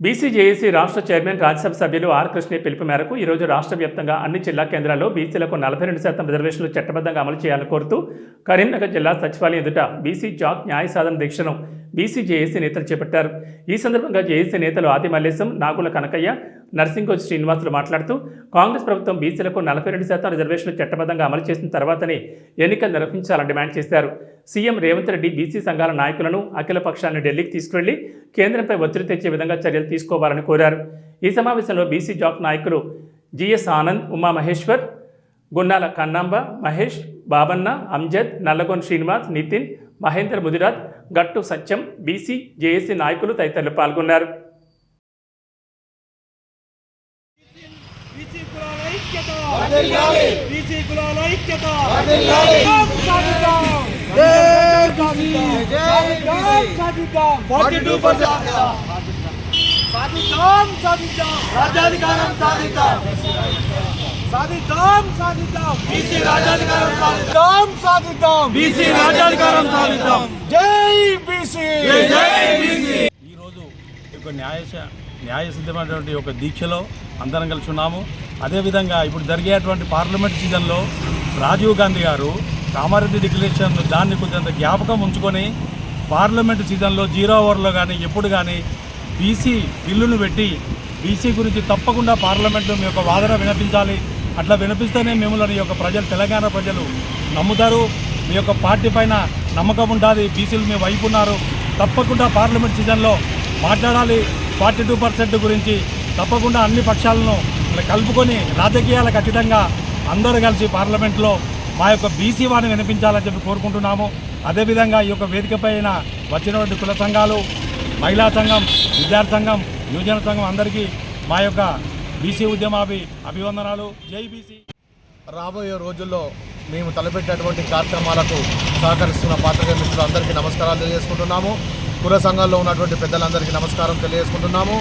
BCJAC రాష్ట్ర chairman Rajya Sabha సభ్యులు are Krishna పిలుపు మేరకు ఈరోజు రాష్ట్ర వ్యాప్తంగా అన్ని జిల్లా కేంద్రాల్లో బీసీలకు నలభై రెండు శాతం రిజర్వేషన్లు చట్టబద్ధంగా అమలు చేయాలని కోరుతూ కరీంనగర్ జిల్లా సచివాలయం ఎదుట బీసీ జాక్ న్యాయ సాధన దీక్షను బీసీజేఏసీ నేతలు చేపట్టారు. ఈ సందర్భంగా జేఏసీ నేతలు ఆది మల్లేశం నాగుల కనకయ్య నర్సింగోజ్ శ్రీనివాసులు మాట్లాడుతూ కాంగ్రెస్ ప్రభుత్వం బీసీలకు నలభై రెండు శాతం రిజర్వేషన్లు చట్టబద్ధంగా అమలు చేసిన తర్వాతనే ఎన్నికలు నిర్వహించాలని డిమాండ్ చేశారు. సీఎం రేవంత్ రెడ్డి బీసీ సంఘాల నాయకులను అఖిల పక్షాన్ని ఢిల్లీకి తీసుకువెళ్ళి కేంద్రంపై ఒత్తిడి తెచ్చే విధంగా చర్యలు తీసుకోవాలని కోరారు. ఈ సమావేశంలో బీసీ జాక్ నాయకులు జిఎస్ ఆనంద్ ఉమా మహేశ్వర్ గున్నాల కన్నాంబ మహేష్ బాబన్న అంజద్ నల్లగొండ శ్రీనివాస్ నితిన్ మహేందర్ ముదిరాజ్ గట్టు సత్యం బీసీ జేఏసీ నాయకులు తదితరులు పాల్గొన్నారు. సాధిద్దాం, సాధిద్దాం. సాధిద్దాం, సాధిద్దాం. 42% సాధిద్దాం సాధిద్దాం రాజ్యాధికారం సాధిద్దాం సాధిద్దాం సాధిద్దాం. బీసీ రాజ్యాధికారం సాధిద్దాం సాధిద్దాం. బీసీ రాజ్యాధికారం సాధిద్దాం. జై బీసీ. జై జై బీసీ. ఈరోజు ఒక న్యాయ న్యాయ సిద్ధమైనటువంటి ఒక దీక్షలో అందరం కలిసి ఉన్నాము. అదేవిధంగా ఇప్పుడు జరిగేటువంటి పార్లమెంట్ సీజన్లో రాజీవ్ గాంధీ గారు కామారెడ్డి డిక్లరేషన్ దాన్ని కొంచెం జ్ఞాపకం ఉంచుకొని పార్లమెంట్ సీజన్లో జీరో అవర్లో కానీ ఎప్పుడు కానీ బీసీ బిల్లును పెట్టి బీసీ గురించి తప్పకుండా పార్లమెంట్లో మీ యొక్క వాదన వినిపించాలి. అట్లా వినిపిస్తేనే మిమ్మల్ని యొక్క ప్రజలు తెలంగాణ ప్రజలు నమ్ముతారు. మీ యొక్క పార్టీ పైన నమ్మకం ఉంటుంది బీసీలు మీ వైపు ఉన్నారు. తప్పకుండా పార్లమెంట్ సీజన్లో మాట్లాడాలి. ఫార్టీ టూ పర్సెంట్ గురించి తప్పకుండా అన్ని పక్షాలను కలుపుకొని రాజకీయాలకు అతీతంగా అందరూ కలిసి పార్లమెంట్లో మా యొక్క బీసీ వాడిని వినిపించాలని చెప్పి కోరుకుంటున్నాము. అదేవిధంగా ఈ యొక్క వేదికపైన వచ్చినటువంటి కుల సంఘాలు మహిళా సంఘం విద్యార్థి సంఘం యువజన సంఘం అందరికీ మా యొక్క బీసీ ఉద్యమాభి అభివందనాలు. జై బీసీ. రాబోయే రోజుల్లో మేము తలపెట్టేటువంటి కార్యక్రమాలకు సహకరిస్తున్న పాత్రికేయ మిత్రులందరికీ నమస్కారాలు తెలియజేసుకుంటున్నాము. కుల సంఘాల్లో ఉన్నటువంటి పెద్దలందరికీ నమస్కారం తెలియజేసుకుంటున్నాము.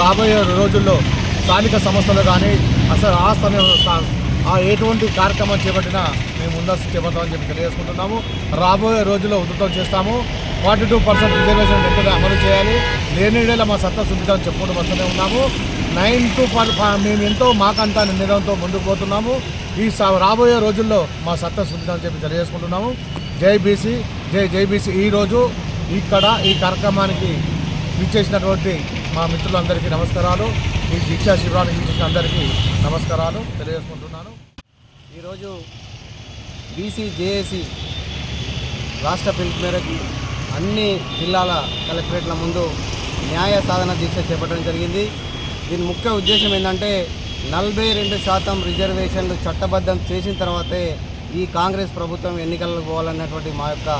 రాబోయే రోజుల్లో స్థానిక సంస్థలు కానీ అసలు ఆ స్థాన ఆ ఎటువంటి కార్యక్రమం చేపట్టినా మేము ముందస్తు చేపడతామని చెప్పి తెలియజేసుకుంటున్నాము. రాబోయే రోజుల్లో ఉధృతం చేస్తాము. ఫార్టీ టూ పర్సెంట్ రిజర్వేషన్ వెంటనే అమలు చేయాలి. లేనిడేలా మా సత్తా శుద్ధితం చెప్పుకుంటూ వస్తూనే ఉన్నాము. నైన్ టు పర్ మేము ఎంతో మాకంతా నిర్ణయంతో ముందుకు పోతున్నాము. ఈ స- రాబోయే రోజుల్లో మా సత్తా శుద్ధితం చెప్పి తెలియజేసుకుంటున్నాము. జైబీసీ జై జైబీసీ ఈరోజు ఇక్కడ ఈ కార్యక్రమానికి ఇచ్చేసినటువంటి మా మిత్రులందరికీ నమస్కారాలు. ఈ దీక్షా శిబిరానికి ఇచ్చేసిన అందరికీ నమస్కారాలు తెలియజేసుకుంటున్నాను. ఈరోజు బీసీ జేఏసీ రాష్ట్ర పిలుపు మేరకు అన్ని జిల్లాల కలెక్టరేట్ల ముందు న్యాయ సాధన దీక్ష చేపట్టడం జరిగింది. దీని ముఖ్య ఉద్దేశం ఏంటంటే నలభై రెండు శాతం రిజర్వేషన్లు చట్టబద్ధం చేసిన తర్వాతే ఈ కాంగ్రెస్ ప్రభుత్వం ఎన్నికలకు పోవాలన్నటువంటి మా యొక్క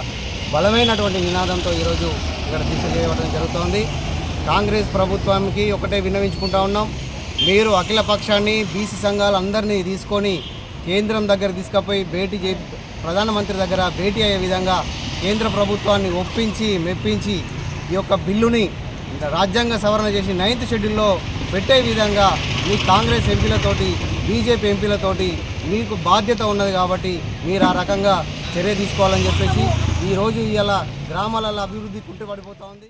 బలమైనటువంటి నినాదంతో ఈరోజు ఇక్కడ దీక్ష చేయడం జరుగుతోంది. కాంగ్రెస్ ప్రభుత్వానికి ఒకటే విన్నవించుకుంటా ఉన్నాం. మీరు అఖిల పక్షాన్ని బీసీ సంఘాలందరినీ తీసుకొని కేంద్రం దగ్గర తీసుకుపోయి భేటీ చే ప్రధానమంత్రి దగ్గర భేటీ అయ్యే విధంగా కేంద్ర ప్రభుత్వాన్ని ఒప్పించి మెప్పించి ఈ యొక్క బిల్లుని రాజ్యాంగ సవరణ చేసి నైన్త్ షెడ్యూల్లో పెట్టే విధంగా మీ కాంగ్రెస్ ఎంపీలతోటి బీజేపీ ఎంపీలతోటి మీకు బాధ్యత ఉన్నది కాబట్టి మీరు ఆ రకంగా చర్య తీసుకోవాలని చెప్పేసి ఈరోజు ఇలా గ్రామాలలో అభివృద్ధి కుంటుపడిపోతూ ఉంది.